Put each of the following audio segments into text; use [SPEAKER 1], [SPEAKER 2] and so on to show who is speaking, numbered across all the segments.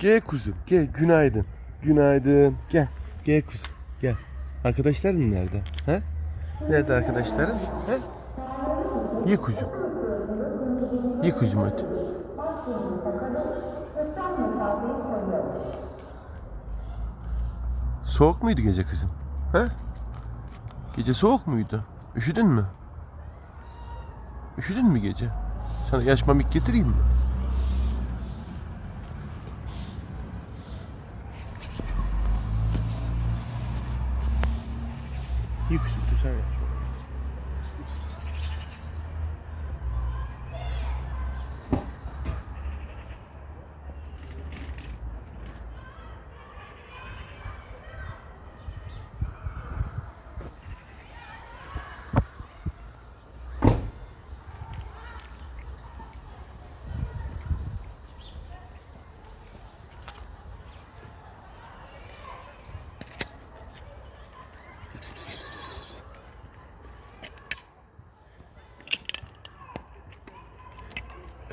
[SPEAKER 1] Gel kuzum gel günaydın. Günaydın. Gel. Gel kuzum gel. Arkadaşların nerede? Ha? Nerede arkadaşların? Ha? Ye kuzum. Ye kuzum hadi. Soğuk muydu gece kızım? Ha? Gece soğuk muydu? Üşüdün mü? Üşüdün mü gece? Sana yaş mamik getireyim mi? İyi kısmı dışarı yapacağım.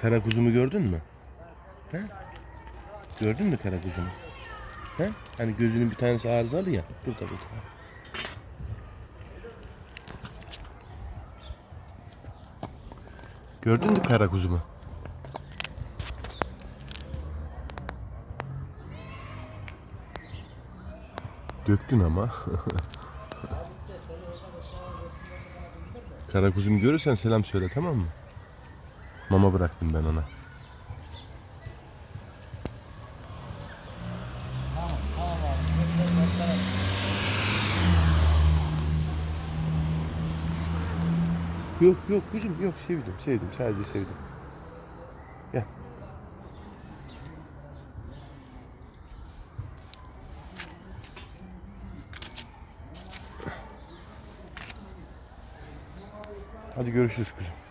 [SPEAKER 1] Kara kuzumu gördün mü? He? Gördün mü kara kuzumu? He? Hani gözünün bir tanesi arızalı ya. Burada burada. Gördün mü kara kuzumu? Döktün ama. kara kuzumu görürsen selam söyle tamam mı? Mama bıraktım ben ona. Yok yok kuzum yok sevdim sevdim sadece sevdim. Gel. Hadi görüşürüz kuzum.